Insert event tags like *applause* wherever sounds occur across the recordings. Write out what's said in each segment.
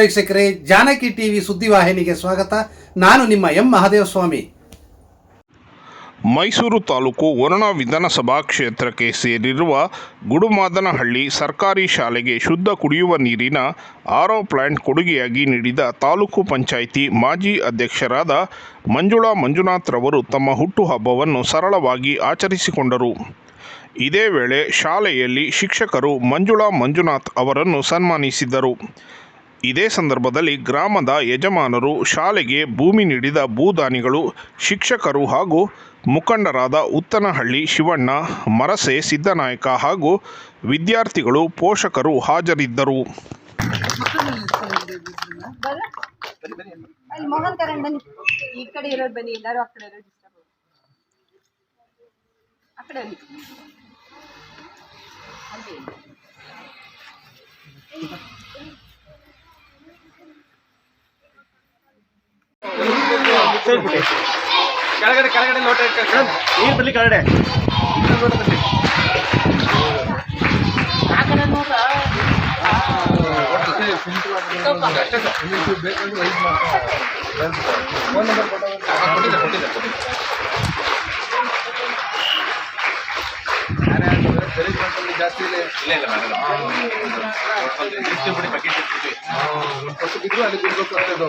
ವೀಕ್ಷಕರೇ, ಜಾನಕಿ ಟಿವಿ ಸುದ್ದಿವಾಹಿನಿಗೆ ಸ್ವಾಗತ. ನಾನು ನಿಮ್ಮ ಎಂ ಮಹಾದೇವಸ್ವಾಮಿ. ಮೈಸೂರು ತಾಲೂಕು ವರುಣ ವಿಧಾನಸಭಾ ಕ್ಷೇತ್ರಕ್ಕೆ ಸೇರಿರುವ ಗುಡುಮಾದನಹಳ್ಳಿ ಸರ್ಕಾರಿ ಶಾಲೆಗೆ ಶುದ್ಧ ಕುಡಿಯುವ ನೀರಿನ ಆರೋ ಪ್ಲಾಂಟ್ ಕೊಡುಗೆಯಾಗಿ ನೀಡಿದ ತಾಲೂಕು ಪಂಚಾಯಿತಿ ಮಾಜಿ ಅಧ್ಯಕ್ಷರಾದ ಮಂಜುಳಾ ಮಂಜುನಾಥ್ ರವರು ತಮ್ಮ ಹುಟ್ಟುಹಬ್ಬವನ್ನು ಸರಳವಾಗಿ ಆಚರಿಸಿಕೊಂಡರು. ಇದೇ ವೇಳೆ ಶಾಲೆಯಲ್ಲಿ ಶಿಕ್ಷಕರು ಮಂಜುಳಾ ಮಂಜುನಾಥ್ ಅವರನ್ನು ಸನ್ಮಾನಿಸಿದರು. ಇದೇ ಸಂದರ್ಭದಲ್ಲಿ ಗ್ರಾಮದ ಯಜಮಾನರು ಶಾಲೆಗೆ ಭೂಮಿ ನೀಡಿದ ಭೂದಾನಿಗಳು, ಶಿಕ್ಷಕರು ಹಾಗೂ ಮುಖಂಡರಾದ ಉತ್ತನಹಳ್ಳಿ ಶಿವಣ್ಣ, ಮರಸೆ ಸಿದ್ದನಾಯಕ ಹಾಗೂ ವಿದ್ಯಾರ್ಥಿಗಳು ಪೋಷಕರು ಹಾಜರಿದ್ದರು ಬರ ಅಲ್ಲಿ ಮೋಹನ್ ಕರಣ್ ಬನ್ನಿ ಈ ಕಡೆ ಇರೋರು ಬನ್ನಿ ಎಲ್ಲರೂ ಆ ಕಡೆ ಇರೋರು ಡಿಸ್ಟರ್ಬ್ ಆ ಕಡೆ ಬನ್ನಿ ಅಲ್ಲಿ ಕೆಳಗಡೆ ಕೆಳಗಡೆ ಲೋಟ ನೀರು ಬರ್ಲಿ ಕೆಳಗಡೆ. ಲೋಟ ಬರ್ಲಿ ಜಾಸ್ತಿ ಇಲ್ಲ ಇಲ್ಲ ಬಿಡಿ ಬಕೆಟ್ ಇಟ್ಬಿಟ್ಟು ಫಸ್ಟ್ ಬಿದ್ದು ಅಲ್ಲಿ ಬಿಡ್ಬೇಕು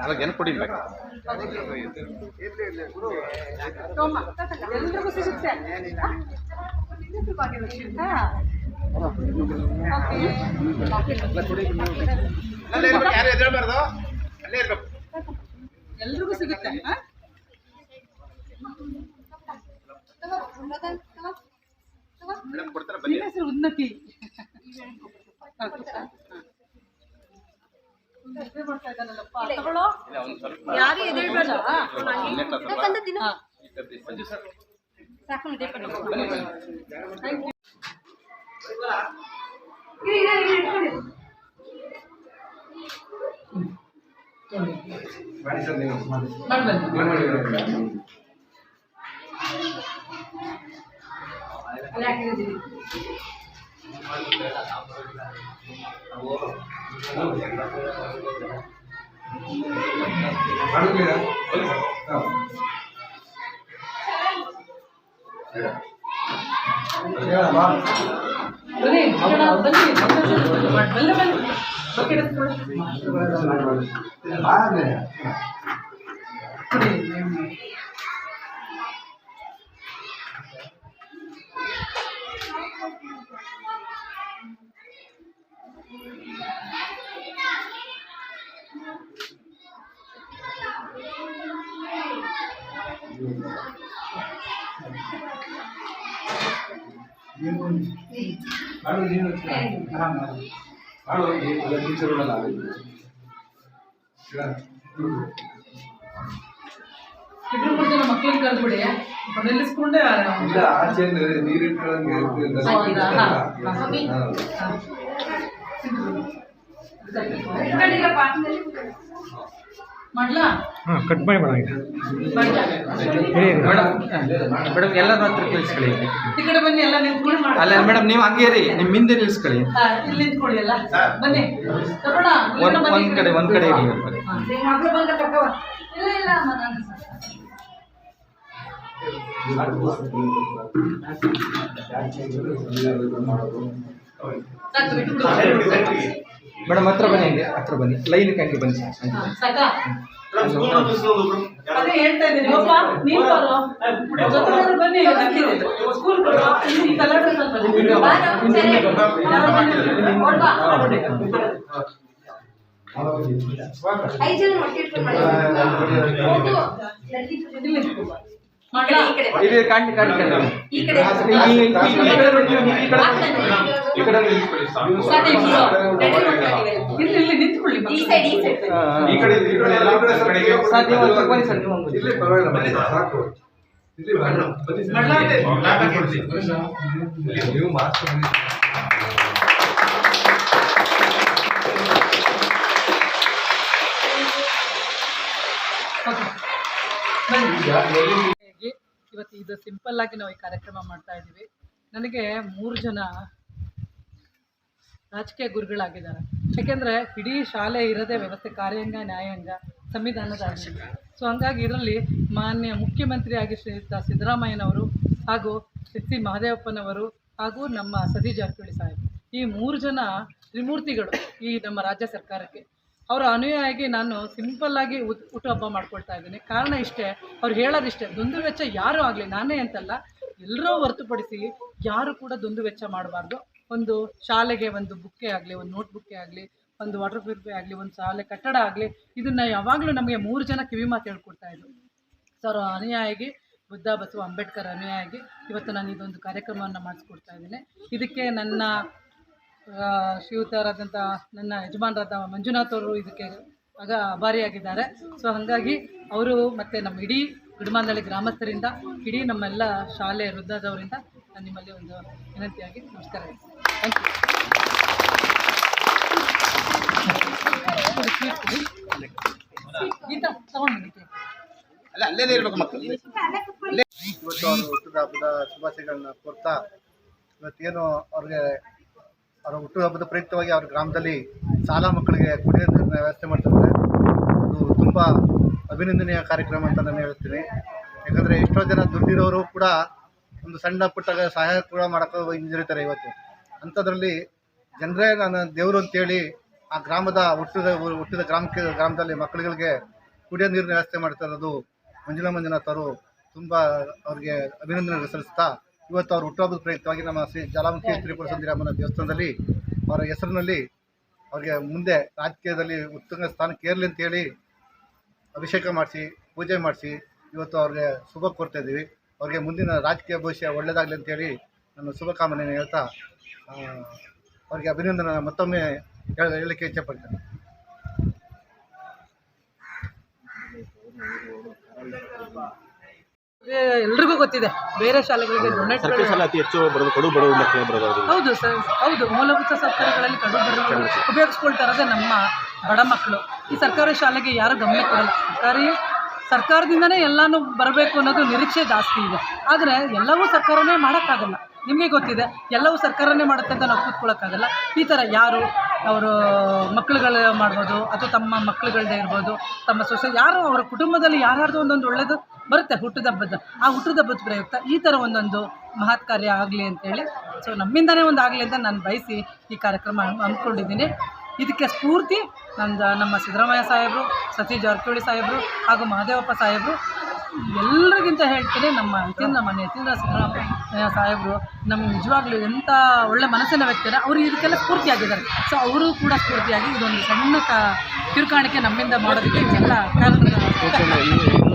ನಾಲ್ಕು ಜನ ಕುಡಿಬೇಕು ಎಲ್ರಿಗೂ ಸಿಗುತ್ತೆ ಉನ್ನತಿ. ಅಲ್ಲೇ ಯಾರು ಎದುರುಬೇಡ ಯಾಕಂದ್ರೆ ಸರ್. ಸಾಕು ಮಾಡಿ ಸರ್ ನೀವು ಬನ್ನಿ ಬನ್ನಿ ಬನ್ನಿ ಬನ್ನಿ ಬಕೆಟ್ ಎತ್ಕೊಳ್ಳಿ. ಇಬ್ರು ಮೂರು ಜನ ಮಕ್ಕಳನ್ನ ಕರೆದು ಬಿಡಿ ನಿಲ್ಲಿಸ್ಕೊಂಡೆ ಇಲ್ಲ ಆಚೆ ನೀರಿಟ್ಟಂಗೆ ಹೌದಾ? ಹಾ, ಹಾ. ಕಟ್ ಮಾಡಿ ಮೇಡಮ್ ಈಗ? ಮೇಡಮ್ ಎಲ್ಲರ ಹತ್ರ ನಿಲ್ಸ್ಕೊಳ್ಳಿ. ಈ ಕಡೆ ಬನ್ನಿ ಎಲ್ಲ ನಿಂತ್ಕೊಳ್ಳಿ ಮಾಡಿ ಅಲ್ಲ ಮೇಡಮ್ ನೀವು ಹಂಗೆ ಇರಿ ನಿಮ್ಮ ಹಿಂದೆ ನಿಲ್ಸ್ಕೊಳ್ಳಿ. ಹಾ, ಇಲ್ಲಿ ನಿಂತ್ಕೊಳ್ಳಿ ಎಲ್ಲ. ಬನ್ನಿ. ತಗೋಣ ಒಂದ್ ಒಂದ್ ಕಡೆ ಒಂದ್ ಕಡೆ ಇರಲಿ ಇಲ್ಲ ಇಲ್ಲ ಅಮ್ಮ ನಾನು ಸಾಕು ಬಿಟ್ಟು ಬಿಡು. ಮೇಡಮ್ ಹತ್ರ ಬನ್ನಿ ಹಂಗೆ ಹತ್ರ ಬನ್ನಿ. ಲೈನ್ ಹಂಗೆ ಬನ್ನಿ. ಸಾಕಾ? ಅದೇ ಹೇಳ್ತಾ ಇದ್ದೀನಿ ಒಬ್ಬ ನೀನ್ ಬರೋ ಜೊತೆಗಾರರು ಬನ್ನಿ ಸ್ಕೂಲ್ ಬರೋ ಈ ಕಲರ್ ಡ್ರೆಸ್ ಅಲ್ಲಿ ಬನ್ನಿ ಬಾ ನಾವು, ಬನ್ನಿ? ಐದು ಜನ ಒಟ್ಟಿಗೆ ಇದು ಕಾಣಿ ಕಾಣಿ ಈ ಕಡೆ ಈ- ಕಡೆ ಈ ಕಡೆ. ಈ ಕಡೆ ಇಲ್ಲ. ಇಲ್ಲಿ ನಿಂತ್ಕೊಳ್ಳಿ ಈ ಸೈಡ್ ಈ ಸೈಡ್. ಈ ಕಡೆ ಈ ಕಡೆ ಎಲ್ಲ ಕಡೆ ಕಡೆಗೆ ಸರ್, ನೀವು ಒಂದು ಬನ್ನಿ ಸರ್, ನೀವು ಒಂದು. ಇಲ್ಲಿ ಪರವಾಗಿಲ್ಲ ಬನ್ನಿ ಸರ್, ಸಾಕು ಇಲ್ಲಿ ಬನ್ನಿ. ಬನ್ನಿ ಸರ್. ಇಲ್ಲಿ ನೀವು ಮಾಸ್ಕ್ ಬನ್ನಿ ಓಕೆ ಬನ್ನಿ ಹಾಗಾಗಿ ಇವತ್ತು ಇದು ಸಿಂಪಲ್ ಆಗಿ ನಾವು ಈ ಕಾರ್ಯಕ್ರಮ ಮಾಡ್ತಾ ಇದ್ದೀವಿ. ನನಗೆ ಮೂರು ಜನ ರಾಜಕೀಯ ಗುರುಗಳಾಗಿದ್ದಾರೆ. ಯಾಕೆಂದರೆ ಇಡೀ ಶಾಲೆ ಇರದೆ ವ್ಯವಸ್ಥೆ, ಕಾರ್ಯಾಂಗ, ನ್ಯಾಯಾಂಗ, ಸಂವಿಧಾನದ ಸೊ ಹಂಗಾಗಿ ಇದರಲ್ಲಿ ಮಾನ್ಯ ಮುಖ್ಯಮಂತ್ರಿಯಾಗಿ ಶ್ರೀಯುತ ಸಿದ್ದರಾಮಯ್ಯನವರು ಹಾಗೂ ಎಸ್ ಸಿ ಮಹದೇವಪ್ಪನವರು ಹಾಗೂ ನಮ್ಮ ಸತೀಶ್ ಜಾರಕಿಹೊಳಿ ಸಾಹೇಬ್. ಈ ಮೂರು ಜನ ತ್ರಿಮೂರ್ತಿಗಳು ಈ ನಮ್ಮ ರಾಜ್ಯ ಸರ್ಕಾರಕ್ಕೆ. ಅವರ ಅನುಯಾಯಿಗೆ ನಾನು ಸಿಂಪಲ್ಲಾಗಿ ಊಟ ಹುಟ್ಟುಹಬ್ಬ ಮಾಡ್ಕೊಳ್ತಾ ಇದ್ದೀನಿ. ಕಾರಣ ಇಷ್ಟೇ, ಅವ್ರು ಹೇಳೋದಿಷ್ಟೇ, ದುಂದು ವೆಚ್ಚ ಯಾರೂ ಆಗಲಿ, ನಾನೇ ಅಂತಲ್ಲ, ಎಲ್ಲರೂ ಹೊರತುಪಡಿಸಿ ಯಾರು ಕೂಡ ದುಂದು ವೆಚ್ಚ ಮಾಡಬಾರ್ದು. ಒಂದು ಶಾಲೆಗೆ ಒಂದು ಬುಕ್ಕೆ ಆಗಲಿ, ಒಂದು ನೋಟ್ ಬುಕ್ಕೆ ಆಗಲಿ, ಒಂದು ವಾಟರ್ ಪ್ಯೂರಿಫೈ ಆಗಲಿ, ಒಂದು ಶಾಲೆ ಕಟ್ಟಡ ಆಗಲಿ, ಇದನ್ನು ಯಾವಾಗಲೂ ನಮಗೆ ಮೂರು ಜನ ಕಿವಿ ಮಾತು ಹೇಳ್ಕೊಡ್ತಾ ಇದ್ರು. ಸೊ ಅವರ ಅನುಯಾಯಿಗೆ, ಬುದ್ಧ, ಬಸವ ಅಂಬೇಡ್ಕರ್ ಅನುಯಾಯಿಗೆ ಇವತ್ತು ನಾನು ಇದೊಂದು ಕಾರ್ಯಕ್ರಮವನ್ನು ಮಾಡಿಸ್ಕೊಡ್ತಾ ಇದ್ದೀನಿ. ಇದಕ್ಕೆ ನನ್ನ ಶ್ರೀಯುತರಾದಂಥ ನನ್ನ ಯಜಮಾನರಾದ ಮಂಜುನಾಥ್ ಅವರು ಇದಕ್ಕೆ ಆಗ ಆಭಾರಿಯಾಗಿದ್ದಾರೆ ಸೊ ಹಾಗಾಗಿ ಅವರು ಮತ್ತು ನಮ್ಮ ಇಡೀ ಗುಡಮಾನಳ್ಳಿ ಗ್ರಾಮಸ್ಥರಿಂದ ಇಡೀ ನಮ್ಮೆಲ್ಲ ಶಾಲೆ ವೃದ್ಧದವರಿಂದ ನಾನು ನಿಮ್ಮಲ್ಲಿ ಒಂದು ವಿನಂತಿಯಾಗಿ ನಮಸ್ಕಾರ ಥ್ಯಾಂಕ್ ಯು ಗೀತಾ ತಗೊಂಡು ಇವತ್ತು ಅವರು ಹುಟ್ಟಿದ ಹಬ್ಬದ ಶುಭಾಶಯಗಳನ್ನ ಕೊಡ್ತಾ ಇವತ್ತೇನು ಅವ್ರಿಗೆ ಅವರ ಹುಟ್ಟುಹಬ್ಬದ ಪ್ರಯುಕ್ತವಾಗಿ ಅವ್ರ ಗ್ರಾಮದಲ್ಲಿ ಶಾಲಾ ಮಕ್ಕಳಿಗೆ ಕುಡಿಯೋ ನೀರಿನ ವ್ಯವಸ್ಥೆ ಮಾಡ್ತಿದ್ದಾರೆ. ಅದು ತುಂಬ ಅಭಿನಂದನೀಯ ಕಾರ್ಯಕ್ರಮ ಅಂತ ನಾನು ಹೇಳ್ತೀನಿ ಯಾಕಂದರೆ ಎಷ್ಟೋ ಜನ ದುಡ್ಡಿರೋರು ಕೂಡ ಒಂದು ಸಣ್ಣ ಪುಟ್ಟ ಸಹಾಯ ಕೂಡ ಮಾಡೋಕ್ಕೆ ಹಿಂಜರಿತಾರೆ ಇವತ್ತು. ಅಂಥದ್ರಲ್ಲಿ ಜನರೇ ನಾನು ದೇವರು ಅಂತೇಳಿ ಆ ಗ್ರಾಮದ ಹುಟ್ಟಿದ ಹುಟ್ಟಿದ ಗ್ರಾಮಕ್ಕೆ, ಗ್ರಾಮದಲ್ಲಿ ಮಕ್ಕಳುಗಳಿಗೆ ಕುಡಿಯೋ ನೀರಿನ ವ್ಯವಸ್ಥೆ ಮಾಡ್ತಾ ಇರೋದು ಮಂಜುನಾ ಮಂಜುನಾಥ್ ಅವರು ತುಂಬ ಅವ್ರಿಗೆ ಅಭಿನಂದನೆ ಸಲ್ಲಿಸ್ತಾ ಇವತ್ತು ಅವರು ಹುಟ್ಟುಹಬ್ಬದ ಪ್ರಯುಕ್ತವಾಗಿ ನಮ್ಮ ಶ್ರೀ ಜಲಾಮುಖಿ ತ್ರಿಪುರ ಸಂದಿರಾಮನ ದೇವಸ್ಥಾನದಲ್ಲಿ ಅವರ ಹೆಸರಿನಲ್ಲಿ ಅವ್ರಿಗೆ ಮುಂದೆ ರಾಜಕೀಯದಲ್ಲಿ ಉತ್ತಮ ಸ್ಥಾನಕ್ಕೆ ಏರಲಿ ಅಂತೇಳಿ ಅಭಿಷೇಕ ಮಾಡಿಸಿ, ಪೂಜೆ ಮಾಡಿಸಿ ಇವತ್ತು ಅವ್ರಿಗೆ ಶುಭ ಕೋರ್ತಾ ಇದ್ದೀವಿ. ಅವ್ರಿಗೆ ಮುಂದಿನ ರಾಜಕೀಯ ಭವಿಷ್ಯ ಒಳ್ಳೆಯದಾಗಲಿ ಅಂತೇಳಿ ನನ್ನ ಶುಭಕಾಮನೆಯನ್ನು ಹೇಳ್ತಾ ಅವ್ರಿಗೆ ಅಭಿನಂದನೆ ಮತ್ತೊಮ್ಮೆ ಹೇಳ ಹೇಳಲಿಕ್ಕೆ ಇಚ್ಛೆಪಡ್ತೇನೆ ಎಲ್ರಿಗೂ ಗೊತ್ತಿದೆ. ಬೇರೆ ಶಾಲೆಗಳಿಗೆ ಸರ್ಕಾರಿ ಡೊನೇಟ್ ಶಾಲೆ ಅತಿ ಹೆಚ್ಚು ಬರೋದು ಕಡು ಬಡವರು ಮಕ್ಕಳು ಬರೋದು ಹೌದು ಸರ್ ಹೌದು. ಮೂಲಭೂತ ಸೌಕರ್ಯಗಳಲ್ಲಿ ಕಡು ಬಡವರು ಉಪಯೋಗಿಸ್ಕೊಳ್ತಾ ಇರೋದೇ ನಮ್ಮ ಬಡ ಮಕ್ಕಳು. ಈ ಸರ್ಕಾರಿ ಶಾಲೆಗೆ ಯಾರು ಗಮನ ಕೊಡಲ್ಲ. ಸರ್ಕಾರಿ ಸರ್ಕಾರದಿಂದನೇ ಎಲ್ಲನೂ ಬರಬೇಕು ಅನ್ನೋದು ನಿರೀಕ್ಷೆ ಜಾಸ್ತಿ ಇದೆ. ಆದರೆ ಎಲ್ಲವೂ ಸರ್ಕಾರನೇ ಮಾಡೋಕ್ಕಾಗಲ್ಲ. ನಿಮಗೆ ಗೊತ್ತಿದೆ ಎಲ್ಲವೂ ಸರ್ಕಾರನೇ ಮಾಡುತ್ತೆ ಅಂತ ನಾವು ಕೂತ್ಕೊಳ್ಳೋಕ್ಕಾಗಲ್ಲ ಈ ಥರ ಯಾರು ಅವರು ಮಕ್ಕಳುಗಳು ಮಾಡ್ಬೋದು ಅಥವಾ ತಮ್ಮ ಮಕ್ಕಳುಗಳದ್ದೇ ಇರ್ಬೋದು ತಮ್ಮ ಸೊಸೆ ಯಾರು ಅವರ ಕುಟುಂಬದಲ್ಲಿ ಯಾರ್ಯಾರ್ದು ಒಂದೊಂದು ಒಳ್ಳೆಯದು ಬರುತ್ತೆ ಹುಟ್ಟಿದಬ್ಬದ ಆ ಹುಟ್ಟಿದಬ್ಬದ ಪ್ರಯುಕ್ತ ಈ ಥರ ಒಂದೊಂದು ಮಹತ್ ಕಾರ್ಯ ಆಗಲಿ ಅಂತೇಳಿ ಸೊ ನಮ್ಮಿಂದನೇ ಒಂದು ಆಗಲಿ ಅಂತ ನಾನು ಬಯಸಿ ಈ ಕಾರ್ಯಕ್ರಮ ಅಂದ್ಕೊಂಡಿದ್ದೀನಿ ಇದಕ್ಕೆ ಸ್ಫೂರ್ತಿ ನಂದು, ನಮ್ಮ ಸಿದ್ದರಾಮಯ್ಯ ಸಾಹೇಬರು, ಸತೀಶ್ ಜಾರಕಿಹೊಳಿ ಸಾಹೇಬರು ಹಾಗೂ ಮಹದೇವಪ್ಪ ಸಾಹೇಬರು. ಎಲ್ಲರಿಗಿಂತ ಹೇಳ್ತೀನಿ ನಮ್ಮ ಯತೀಂದ್ರ ಮನೆ ಯತೀಂದ್ರ ಸಿದ್ದರಾಮಯ್ಯ ಸಾಹೇಬರು ನಮ್ಮ ನಿಜವಾಗ್ಲೂ ಎಂಥ ಒಳ್ಳೆ ಮನಸ್ಸಿನ ವ್ಯಕ್ತಿ ಅವರು ಇದಕ್ಕೆಲ್ಲ ಸ್ಫೂರ್ತಿಯಾಗಿದ್ದಾರೆ ಸೊ ಅವರು ಕೂಡ ಸ್ಫೂರ್ತಿಯಾಗಿ ಇದೊಂದು ಸಣ್ಣ ಕ ನಮ್ಮಿಂದ ಮಾಡೋದಕ್ಕೆ ಎಲ್ಲ *laughs*